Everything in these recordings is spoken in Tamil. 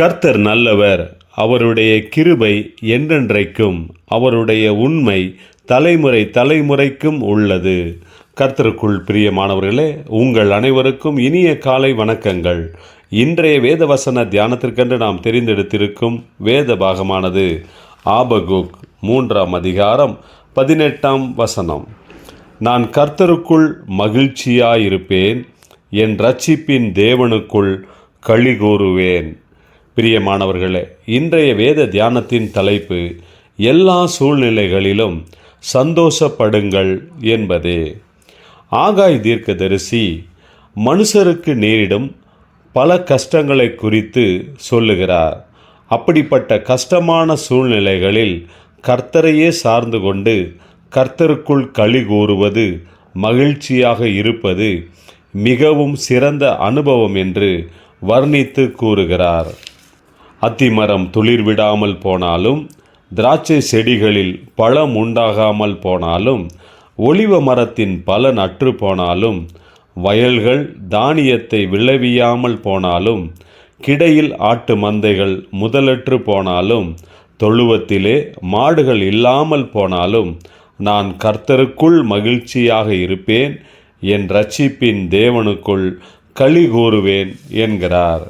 கர்த்தர் நல்லவர் அவருடைய கிருபை என்றென்றைக்கும் அவருடைய உண்மை தலைமுறை தலைமுறைக்கும் உள்ளது. கர்த்தருக்குள் பிரியமானவர்களே உங்கள் அனைவருக்கும் இனிய காலை வணக்கங்கள். இன்றைய வேத வசன தியானத்திற்கென்று நாம் தெரிந்தெடுத்திருக்கும் வேத பாகமானது ஆபகுக் மூன்றாம் அதிகாரம் பதினெட்டாம் வசனம். நான் கர்த்தருக்குள் மகிழ்ச்சியாயிருப்பேன் என் ரட்சிப்பின் தேவனுக்குள் களி கூறுவேன். பிரியமானவர்களே இன்றைய வேத தியானத்தின் தலைப்பு எல்லா சூழ்நிலைகளிலும் சந்தோஷப்படுங்கள் என்பதே. ஆகாய் தீர்க்கதரிசி மனுஷருக்கு நேரிடும் பல கஷ்டங்களை குறித்து சொல்லுகிறார். அப்படிப்பட்ட கஷ்டமான சூழ்நிலைகளில் கர்த்தரையே சார்ந்து கொண்டு கர்த்தருக்குள் களி கூறுவது மகிழ்ச்சியாக இருப்பது மிகவும் சிறந்த அனுபவம் என்று வர்ணித்து கூறுகிறார். அத்திமரம் துளிர் விடாமல் போனாலும் திராட்சை செடிகளில் பழம் உண்டாகாமல் போனாலும் ஒளிவ மரத்தின் பலன் அற்று போனாலும் வயல்கள் தானியத்தை விளைவியாமல் போனாலும் கிடையில் ஆட்டு மந்தைகள் முதலற்று போனாலும் தொழுவத்திலே மாடுகள் இல்லாமல் போனாலும் நான் கர்த்தருக்குள் மகிழ்ச்சியாக இருப்பேன் என் ரட்சிப்பின் தேவனுக்குள் களி கூறுவேன் என்கிறார்.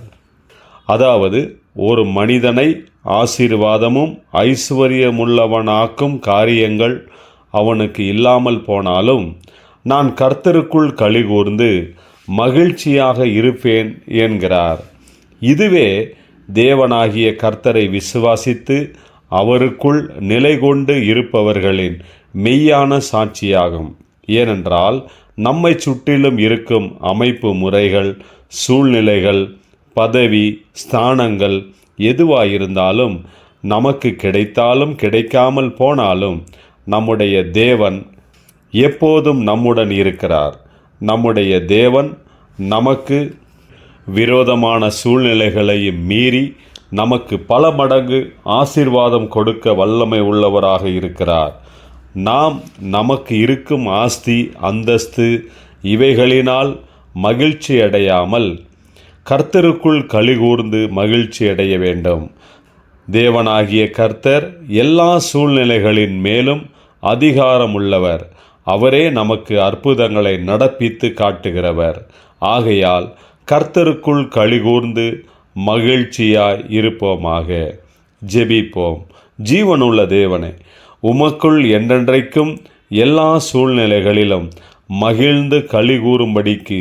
அதாவது ஒரு மனிதனை ஆசீர்வாதமும் ஐஸ்வர்யமுள்ளவனாக்கும் காரியங்கள் அவனுக்கு இல்லாமல் போனாலும் நான் கர்த்தருக்குள் கழிகூர்ந்து மகிழ்ச்சியாக இருப்பேன் என்கிறார். இதுவே தேவனாகிய கர்த்தரை விசுவாசித்து அவருக்குள் நிலை கொண்டு இருப்பவர்களின் மெய்யான சாட்சியாகும். ஏனென்றால் நம்மை சுற்றிலும் இருக்கும் அமைப்பு முறைகள் சூழ்நிலைகள் பதவி ஸ்தானங்கள் எதுவாயிருந்தாலும் நமக்கு கிடைத்தாலும் கிடைக்காமல் போனாலும் நம்முடைய தேவன் எப்போதும் நம்முடன் இருக்கிறார். நம்முடைய தேவன் நமக்கு விரோதமான சூழ்நிலைகளையும் மீறி நமக்கு பல மடங்கு ஆசீர்வாதம் கொடுக்க வல்லமை உள்ளவராக இருக்கிறார். நாம் நமக்கு இருக்கும் ஆஸ்தி அந்தஸ்து இவைகளினால் மகிழ்ச்சி அடையாமல் கர்த்தருக்குள் கலிகூர்ந்து மகிழ்ச்சி அடைய வேண்டும். தேவனாகிய கர்த்தர் எல்லா சூழ்நிலைகளின் மேலும் அதிகாரம் உள்ளவர் அவரே நமக்கு அற்புதங்களை நடப்பித்து காட்டுகிறவர். ஆகையால் கர்த்தருக்குள் கழிகூர்ந்து மகிழ்ச்சியாய் இருப்போமாக. ஜெபிப்போம். ஜீவனுள்ள தேவனே உமக்குள் என்றென்றைக்கும் எல்லா சூழ்நிலைகளிலும் மகிழ்ந்து கழிகூறும்படிக்கு